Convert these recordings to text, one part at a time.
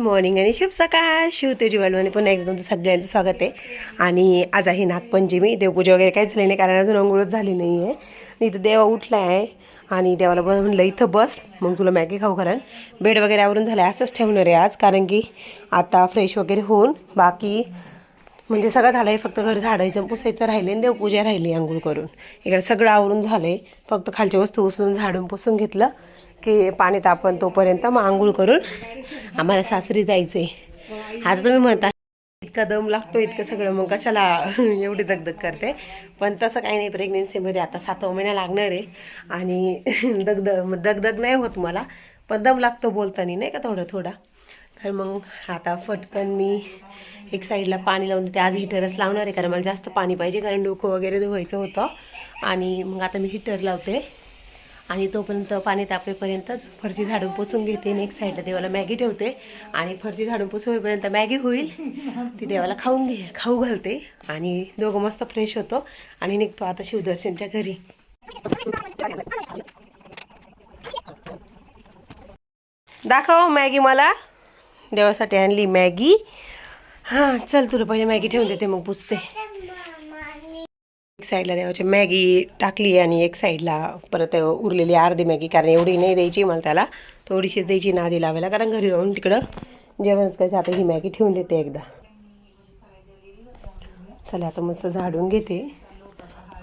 Morning आणि शुभ सकाळ. शिव वालवानी पुन्हा एकदा तुमचं सगळ्यांचं स्वागत आहे. आणि आज आहे नागपंचमी. देवपूजा वगैरे काहीच झाली नाही कारण अजून अंघोळच झाली नाही आहे इथं देवा उठला आहे आणि देवाला बस म्हणलं इथं बस. मग तुला मॅगी खाऊ कारण बेड वगैरे आवरून झालं. आहे असंच ठेवणार आहे आज कारण की आता फ्रेश वगैरे होऊन बाकी म्हणजे सगळं झालं आहे फक्त घर झाडायचं पुसायचं राहिले आणि देवपूजा राहिली आंघोळ करून. इकडे सगळं आवरून झालं आहे फक्त खालच्या वस्तू उचलून झाडून पुसून घेतलं. की पाणी तापण तोपर्यंत मग आंघोळ करून आम्हाला सासरी जायचं आहे आता तुम्ही म्हणता इतका दम लागतो इतकं सगळं. मग कशाला एवढी दगदग करते? पण तसं काही नाही प्रेग्नेन्सीमध्ये आता सातवा महिना लागणार आहे. आणि दगदग दगदग नाही होत मला पण दम लागतो बोलताना नाही का थोडं थोडा? तर मग आता फटकन मी एक साईडला पाणी लावून देते. आज हिटरच लावणार आहे कारण मला जास्त पाणी पाहिजे कारण डोकं वगैरे धुवायचं होतं. आणि मग आता मी हिटर लावते. आणि तोपर्यंत पाणी तापेपर्यंत फरची झाडून पुसून घेते आणि एक साईडला देवाला मॅगी ठेवते. आणि फरची झाडून पुसून होईपर्यंत मॅगी होईल. ती देवाला खाऊन घे खाऊ घालते. आणि दोघं मस्त फ्रेश होतो. आणि निघतो आता शिवदर्शनच्या घरी. दाखव मॅगी मला. देवासाठी आणली मॅगी. हां चल तुला पहिले मॅगी ठेवून देते मग पुसते. एक साईडला देवाची मॅगी टाकली आणि एक साईडला परत उरलेली अर्धी मॅगी कारण एवढी नाही द्यायची मला त्याला थोडीशीच द्यायची नादी लावायला कारण घरी जाऊन तिकडं जेवणच करायचं आता ही मॅगी ठेवून देते एकदा. चला आता मस्त झाडून घेते.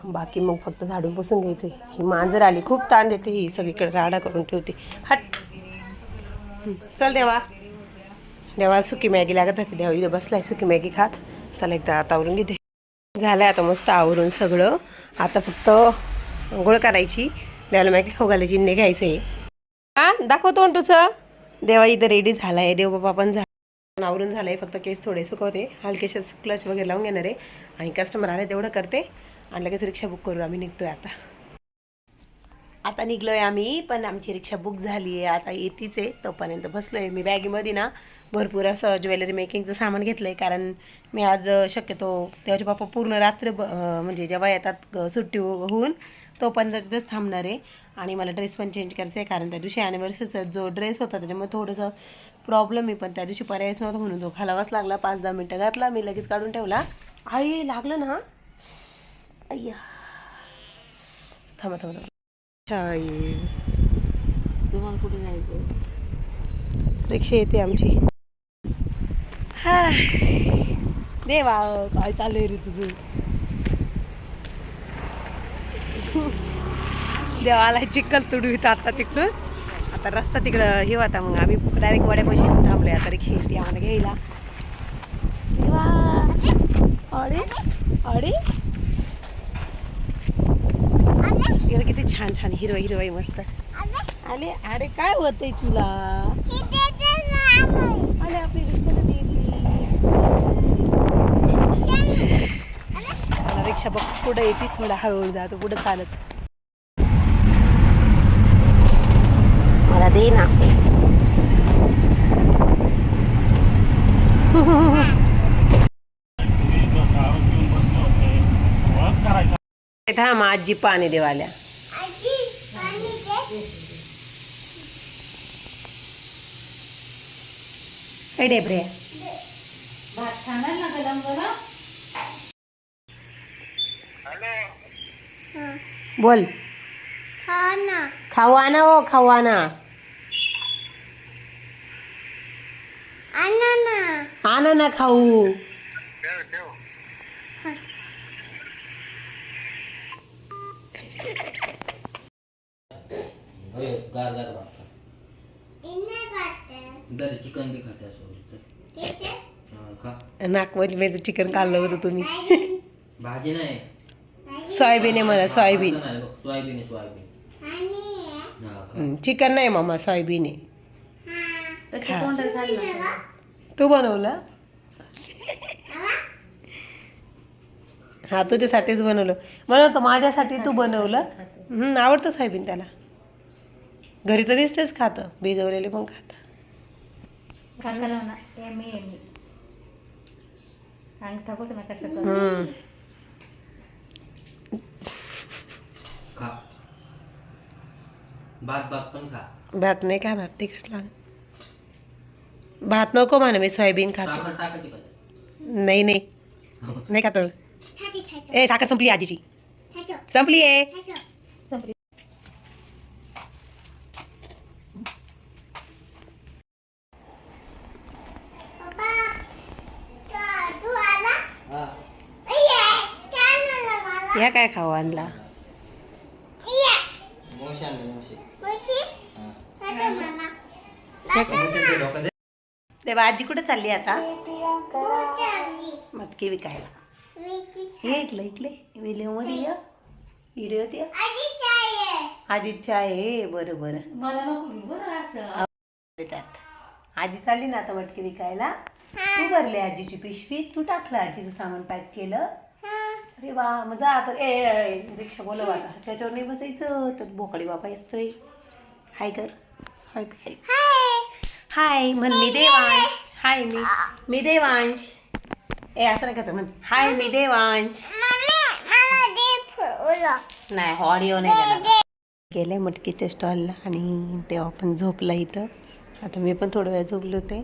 बाकी मग फक्त झाडून पुसून घ्यायचे. ही मांजर आली खूप ताण देते ही सगळीकडे राडा करून ठेवते. हट. चल देवा. देवा सुकी मॅगी लागत होती देवा इथं बसलाय सुकी मॅगी खात. चला एकदा आता आवरून घेते. झालं आता मस्त आवरून सगळं. आता फक्त गोळ करायची. देवाला माहिती खाऊ घालायची निघायचं आहे हा दाखव तोंड तुझं देवा इथं रेडी झाला आहे देवबाबा पण झाला आवरून झालं आहे फक्त केस थोडे सुकवते. हलकेशा क्लच वगैरे लावून घेणार आहे. आणि कस्टमर आले तेवढं करते. आणि लगेच रिक्षा बुक करून आम्ही निघतोय आता. आता निघलोय आम्ही पण आमची रिक्षा बुक झाली आहे. आता येतीच आहे तोपर्यंत बसलोय. मी बॅगीमध्ये ना भरपूर असं ज्वेलरी मेकिंगचं सामान घेतलं आहे कारण मी आज शक्यतो त्याचे बाप्पा पूर्ण रात्र ब- म्हणजे जेव्हा येतात सुट्टी होऊन तोपर्यंत तिथंच थांबणार आहे. आणि मला ड्रेस पण चेंज करायचा आहे कारण त्या दिवशी ॲनिव्हर्सरीचा जो ड्रेस होता त्याच्यामुळे थोडंसं प्रॉब्लेम आहे. पण त्या दिवशी पर्यायच नव्हता म्हणून तो घालावाच लागला. पाच दहा मिनटं घातला मी लगेच काढून ठेवला. आळी लागलं ना? अय्या. थांबा थांबा. तुम्हाला कुठे जायचं रिक्षा येते आमची. हा देवा काय चाललंय रे तुझं? देवाला चिखल तुडू इथं आता तिकडून. आता रस्ता तिकडं हे होता मग. आम्ही डायरेक्ट वड्यापाशी थांबलोय. आता रिक्षा येते आम्हाला घ्यायला. देवा. अरे अरे. इकडे किती छान छान हिरवा हिरवाई मस्त. आले अरे काय होतंय तुला? आले आपली रिक्षा रिक्षा बघ पुढे येते थोडा हळूहळू जातो कुठं चालत? मला दे ना. थांब आजी पाणी देवाल्या. डेब्रे भात छान ना गरम गरम बोल. खाऊ आणा हो खाऊ आणा आणा ना खाऊ होय गार गार भात दर चिकन बी खाते असं हा, खा. नागवली माझं चिकन काढलं होतं तुम्ही. भाजी नाही. सोयाबीन आहे मला सोयाबीन. सोयाबीन आहे सोयाबीन. खा. चिकन नाही मामा सोयाबीन आहे. तू बनवलं? हा तुझ्यासाठीच बनवलं. म्हणून माझ्यासाठी तू बनवलं. आवडतं सोयाबीन त्याला. घरी तर दिसतेच खातं. भिजवलेले पण खातं. हं. खा. भात भात पण खा. भात नाही खाणार तिखट लागत भात नको म्हणा मी सोयाबीन खातो. साखर टाकायची का? त्यात? नाही नाही. नाही खातो. ए साखर संपली आजीची. संपली आहे. या काय खाऊ आणला. हा. या ते आजी कुठे चालली आता? मटकी विकायला. हे ऐकलं ऐकले व्हिडिओमध्ये या. व्हिडिओ ते आजीच्या आहे. बरं बरं. मला नको घेऊ बरं असं. त्यात आजी चालली ना आता मटकी विकायला? तू भरली आजीची पिशवी? तू टाकलं आजीचं सामान पॅक केलं? अरे वा मग जा आता. ए ए, रिक्षा बोलव आता. त्याच्यावर नाही बसायचं तर बोकडी बाबा येतोय. हाय कर. हाय हाय म्हण मी देवांश. हाय मी. मी देवांश. ए असं नाही म्हण हाय मी देवांश. नाही हो, ऑडिओ नाही गेले. मटकीच्या स्टॉलला आणि तेव्हा पण झोपला इथं. आता मी पण थोडा वेळ झोपले होते.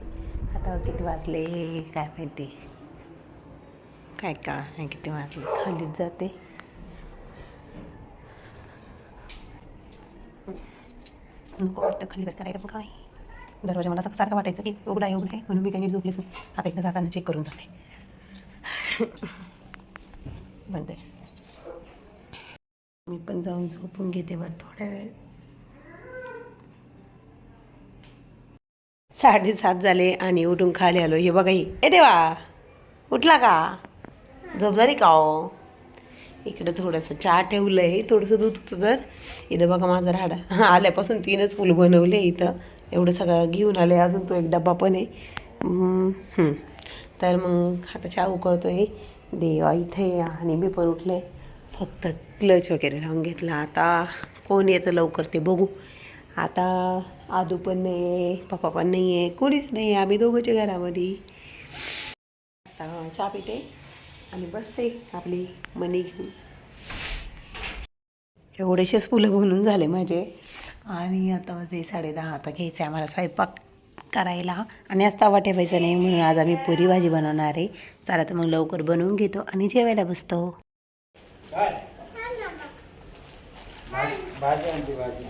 आता किती वाजले काय माहिती. काय का? नाही किती वाजले? खालीच जाते. नको वाटतं खाली बरं करायला काय? दरवाजा मला असं सारखं वाटायचं की उघडा आहे उघडे म्हणून मी काही झोपलीच नाही. आता एकदा जाताना चेक करून जाते. बंद आहे. मी पण जाऊन झोपून घेते बरं थोड्या वेळ. साडेसात झाले आणि उठून खाली आलो हे बघा ए देवा! उठला का? झोप झाली का हो? इकडं थोडंसं चहा ठेवलं आहे थोडंसं दूध होतं तर. इथं बघा माझा राडा हां आल्यापासून तीनच फुलं बनवले इथं. एवढं सगळं घेऊन आले अजून तो एक डब्बा पण आहे. तर मग आता चहा उकळतो आहे देवा इथे आणि मी पण उठले. फक्त क्लच वगैरे लावून घेतला. आता कोण येतं लवकर ते बघू. आता आदू पण नाही आहे पप्पा पण नाही आहे कोणीच नाही आहे आम्ही दोघंच्या घरामध्ये. आता चहा पिते. आणि बसते आपली मनी घेऊन. एवढेसेच फुलं बनून झाले माझे. आणि आता वाजले साडे दहा आता घ्यायचं आहे आम्हाला स्वयंपाक करायला. आणि आज तवा ठेवायचा नाही म्हणून आज आम्ही पुरी भाजी बनवणार आहे. चला तर मग लवकर बनवून घेतो आणि जेवायला बसतो. भाजी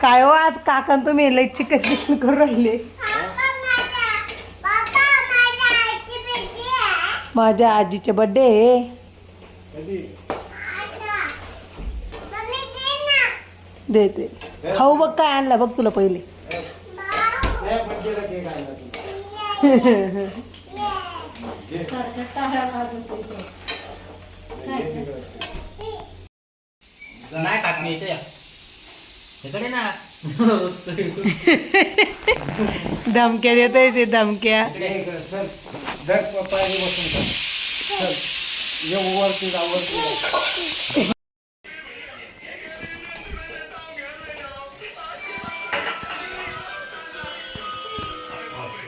काय हो आज काकन तुम्ही लई चिकन चिकन करून राहिले. माझ्या आजीचे बड्डे देते. खाऊ बघ काय आणला बघ तुला पहिले. नाही बड्डेला केक आणला तू नाही खात मी इथे इकडे ना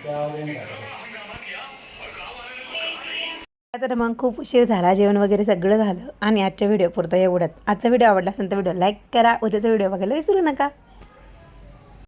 धमक्या देतोय तर मग खूप उशीर झाला जेवण वगैरे सगळं झालं आणि आजच्या व्हिडिओ पुरतं एवढंच. आजचा व्हिडिओ आवडला असेल तर व्हिडिओ लाईक करा उद्याचा व्हिडिओ बघायला विसरू नका.